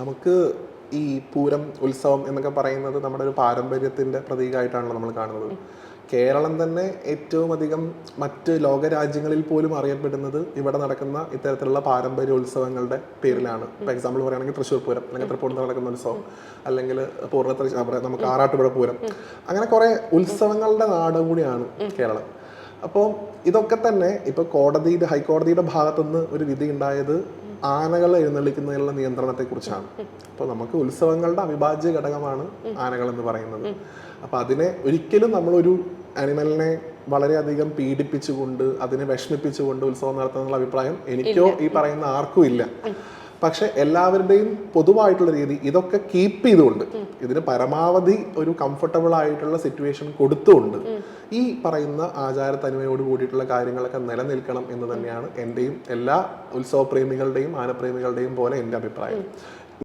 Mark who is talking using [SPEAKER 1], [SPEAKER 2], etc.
[SPEAKER 1] നമുക്ക് ഈ പൂരം ഉത്സവം എന്നൊക്കെ പറയുന്നത് നമ്മുടെ ഒരു പാരമ്പര്യത്തിന്റെ പ്രതീകമായിട്ടാണല്ലോ നമ്മൾ കാണുന്നത്. കേരളം തന്നെ ഏറ്റവും അധികം മറ്റ് ലോക രാജ്യങ്ങളിൽ പോലും അറിയപ്പെടുന്നത് ഇവിടെ നടക്കുന്ന ഇത്തരത്തിലുള്ള പാരമ്പര്യ ഉത്സവങ്ങളുടെ പേരിലാണ്. ഇപ്പൊ എക്സാമ്പിൾ പറയുകയാണെങ്കിൽ തൃശ്ശൂർ പൂരം അല്ലെങ്കിൽ തൃപ്പൂണിത്ത് നടക്കുന്ന ഉത്സവം അല്ലെങ്കിൽ പൂർണ നമുക്ക് ആറാട്ടുപുഴ പൂരം. അങ്ങനെ കുറെ ഉത്സവങ്ങളുടെ നാട് കൂടിയാണ് കേരളം. അപ്പോൾ ഇതൊക്കെ തന്നെ ഇപ്പൊ കോടതിയുടെ ഹൈക്കോടതിയുടെ ഭാഗത്തുനിന്ന് ഒരു വിധി ഉണ്ടായത് ആനകൾ എഴുന്നള്ളിക്കുന്നതിനുള്ള നിയന്ത്രണത്തെ കുറിച്ചാണ് അപ്പോൾ നമുക്ക് ഉത്സവങ്ങളുടെ അവിഭാജ്യ ഘടകമാണ് ആനകൾ എന്ന് പറയുന്നത്. അപ്പൊ അതിനെ ഒരിക്കലും നമ്മളൊരു ആനിമലിനെ വളരെയധികം പീഡിപ്പിച്ചുകൊണ്ട് അതിനെ വിഷമിപ്പിച്ചുകൊണ്ട് ഉത്സവം നടത്തുന്നുള്ള അഭിപ്രായം എനിക്കോ ഈ പറയുന്ന ആർക്കും ഇല്ല. പക്ഷെ എല്ലാവരുടെയും പൊതുവായിട്ടുള്ള രീതി ഇതൊക്കെ കീപ്പ് ചെയ്തുകൊണ്ട് ഇതിന് പരമാവധി ഒരു കംഫർട്ടബിൾ ആയിട്ടുള്ള സിറ്റുവേഷൻ കൊടുത്തുകൊണ്ട് ഈ പറയുന്ന ആചാര തനിമയോട് കൂടിയിട്ടുള്ള കാര്യങ്ങളൊക്കെ നിലനിൽക്കണം എന്ന് തന്നെയാണ് എന്റെയും എല്ലാ ഉത്സവപ്രേമികളുടെയും ആനപ്രേമികളുടെയും പോലെ എന്റെ അഭിപ്രായം.